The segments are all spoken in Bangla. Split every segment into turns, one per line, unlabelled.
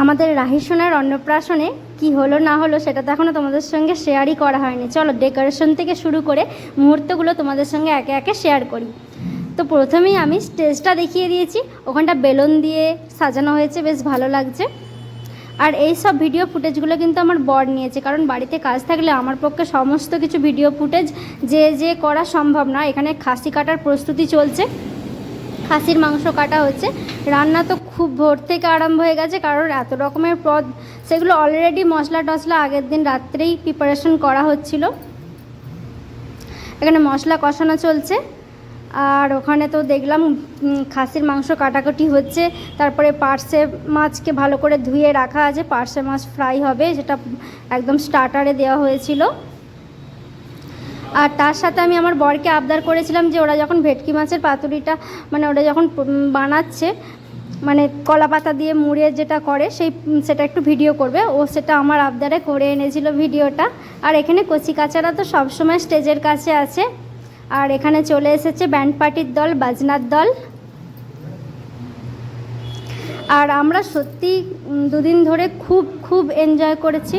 আমাদের রাহিসোনার অন্নপ্রাশনে কি হলো না হলো সেটা তো এখনও তোমাদের সঙ্গে শেয়ারই করা হয়নি। চলো ডেকোরেশন থেকে শুরু করে মুহূর্তগুলো তোমাদের সঙ্গে একে একে শেয়ার করি। তো প্রথমেই আমি স্টেজটা দেখিয়ে দিয়েছি। ওখানটা বেলুন দিয়ে সাজানো হয়েছে, বেশ ভালো লাগছে। আর এই সব ভিডিও ফুটেজগুলো কিন্তু আমার বর নিয়েছে, কারণ বাড়িতে কাজ থাকলে আমার পক্ষে সমস্ত কিছু ভিডিও ফুটেজ যে যে করা সম্ভব না এখানে খাসি কাটার প্রস্তুতি চলছে। খাসির মাংস কাটা হচ্ছে। রান্না তো খুব ভোর থেকে আরম্ভ হয়ে গেছে, কারণ এত রকমের পদ সেগুলো অলরেডি মশলা টশলা আগের দিন রাত্রেই প্রিপারেশন করা হচ্ছিল। এখানে মশলা কষানো চলছে। আর ওখানে তো দেখলাম খাসির মাংস কাটাকাটি হচ্ছে। তারপরে পার্সে মাছকে ভালো করে ধুয়ে রাখা আছে। পার্সে মাছ ফ্রাই হবে যেটা একদম স্টার্টারে দেওয়া হয়েছিল। আর তার সাথে আমি আমার বরকে আবদার করেছিলাম যে ওরা যখন ভেটকি মাছের পাতুরিটা মানে ওরা যখন বানাচ্ছে মানে কলা পাতা দিয়ে মুড়ে যেটা করে, সেই সেটা একটু ভিডিও করবে। ও সেটা আমার আবদারে করে এনেছিল ভিডিওটা। আর এখানে কচি কাচারা তো সবসময় স্টেজের কাছে আছে। আর এখানে চলে এসেছে ব্যান্ড পার্টির দল, বাজনার দল। আর আমরা সত্যি দুদিন ধরে খুব খুব এনজয় করেছি।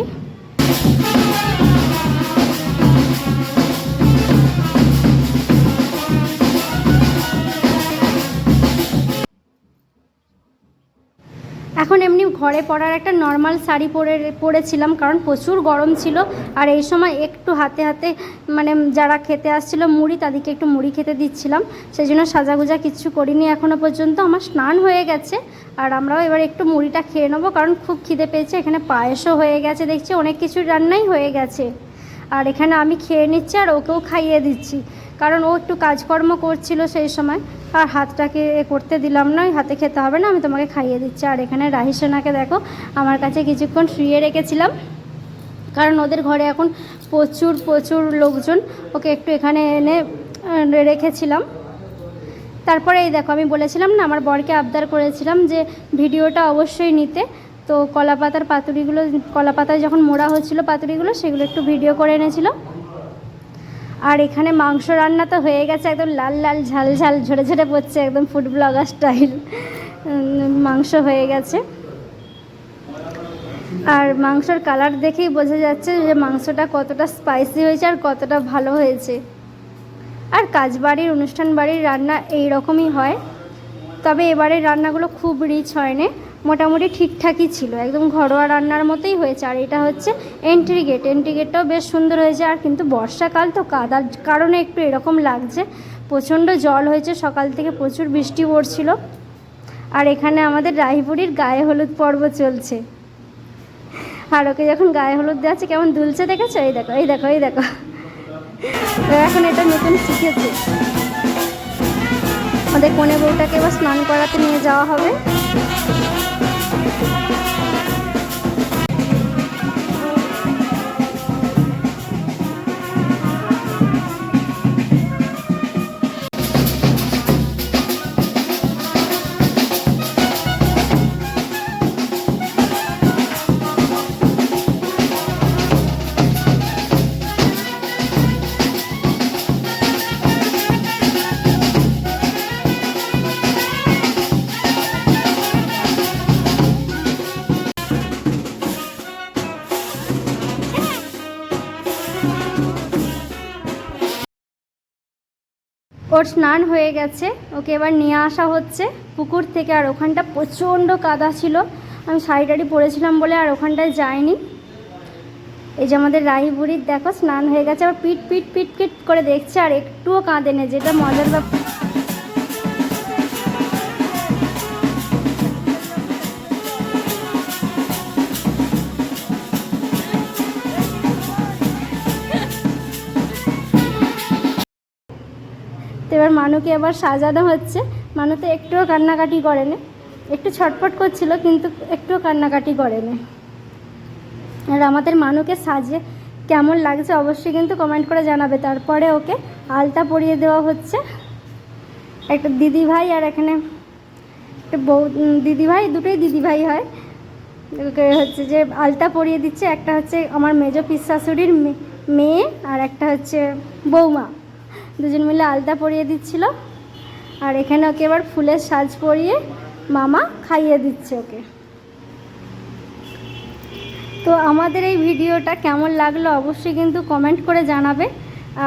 এখন এমনি ঘরে পরার একটা নর্মাল শাড়ি পরে, পরেছিলাম, কারণ প্রচুর গরম ছিল। আর এই সময় একটু হাতে হাতে মানে যারা খেতে আসছিল মুড়ি, তাদেরকে একটু মুড়ি খেতে দিচ্ছিলাম। সেই জন্য সাজাগুজা কিচ্ছু করিনি এখনও পর্যন্ত। আমার স্নান হয়ে গেছে, আর আমরাও এবার একটু মুড়িটা খেয়ে নেব, কারণ খুব খিদে পেয়েছে। এখানে পায়েসও হয়ে গেছে, দেখছি অনেক কিছু রান্নাই হয়ে গেছে। আর এখানে আমি খেয়ে নিচ্ছি, আর ওকেও খাইয়ে দিচ্ছি। কারণ ও একটু কাজকর্ম করছিল সেই সময়। আর হাতটাকে এ করতে দিলাম না হাতে খেতে হবে না, আমি তোমাকে খাইয়ে দিচ্ছি। আর এখানে রাহিসোনাকে দেখো, আমার কাছে কিছুক্ষণ শুয়ে রেখেছিলাম। কারণ ওদের ঘরে এখন প্রচুর প্রচুর লোকজন, ওকে একটু এখানে এনে রেখেছিলাম। তারপরে এই দেখো, আমি বলেছিলাম না, আমার বরকে আবদার করেছিলাম যে ভিডিওটা অবশ্যই নিতে। তো কলা পাতার পাতুরিগুলো কলা পাতায় যখন মোড়া হচ্ছিল পাতুরিগুলো, সেগুলো একটু ভিডিও করে এনেছিল। আর এখানে মাংস রান্না তো হয়ে গেছে, একদম লাল লাল ঝাল ঝাল, ঝরে ঝরে পড়ছে একদম ফুড ব্লগার স্টাইল মাংস হয়ে গেছে। আর মাংসর কালার দেখেই বোঝা যাচ্ছে যে মাংসটা কতটা স্পাইসি হয়েছে আর কতটা ভালো হয়েছে। আর কাজ বাড়ির অনুষ্ঠান বাড়ির রান্না এই রকমই হয়। তবে এবারের রান্নাগুলো খুব রিচ হয়নি। মোটামুটি ঠিকঠাকই ছিল, একদম ঘরোয়া রান্নার মতোই হয়েছে। আর এটা হচ্ছে এন্ট্রি গেট এন্ট্রি গেটটাও বেশ সুন্দর হয়েছে। আর কিন্তু বর্ষাকাল তো কাদার কারণে একটু এরকম লাগছে। প্রচণ্ড জল হয়েছে, সকাল থেকে প্রচুর বৃষ্টি পড়ছিল। আর এখানে আমাদের রাহিপুরির গায়ে হলুদ পর্ব চলছে। আর ওকে যখন গায়ে হলুদ দেওয়া আছে কেমন দুলছে দেখেছ? এই দেখো এই দেখো এই দেখো। এখন এটা নতুন শিখেছে। আমাদের কনে বউটাকে এবার স্নান করাতে নিয়ে যাওয়া হবে। Thank you. ওর স্নান হয়ে গেছে, ওকে এবার নিয়ে আসা হচ্ছে। পুকুর থেকে আর ওখানটা প্রচণ্ড কাদা ছিল। আমি শাড়ি টাড়ি পরেছিলাম বলে আর ওখানটায় যাইনি। এই যে আমাদের রাহি বুড়ির দেখো, স্নান হয়ে গেছে। আবার পিট পিট পিট পিট করে দেখছে আর একটুও কাঁদে না, যেটা মজার ব্যাপার। এবার মানুকে এবার সাজানো হচ্ছে। মানু তো একটুও কান্নাকাটি করে না একটু ছটপট করছিল, কিন্তু একটুও কান্নাকাটি করে না আর আমাদের মানুকে সাজে কেমন লাগছে অবশ্যই কিন্তু কমেন্ট করে জানাবে। তারপরে ওকে আলতা পরিয়ে দেওয়া হচ্ছে। একটা দিদি ভাই আর এখানে একটা বউ দিদি ভাই দুটোই দিদি ভাই হয় হচ্ছে যে আলতা পরিয়ে দিচ্ছে। একটা হচ্ছে আমার মেজো পিস শাশুড়ির মেয়ে আর একটা হচ্ছে বৌমা দুজন মিলে আলতা পরিয়ে দিচ্ছিল। আর এখানে ওকে এবার ফুলের সাজ পরিয়ে মামা খাইয়ে দিচ্ছে ওকে। তো আমাদের এই ভিডিওটা কেমন লাগল অবশ্যই কিন্তু কমেন্ট করে জানাবে।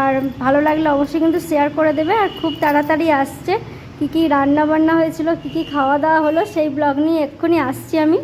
আর ভালো লাগলে অবশ্যই কিন্তু শেয়ার করে দেবে। আর খুব তাড়াতাড়ি আসছে। কী কী রান্না বান্না হয়েছিল, কী কী খাওয়া দাওয়া হলো, সেই ব্লগ নিয়ে এক্ষুনি আসছি আমি।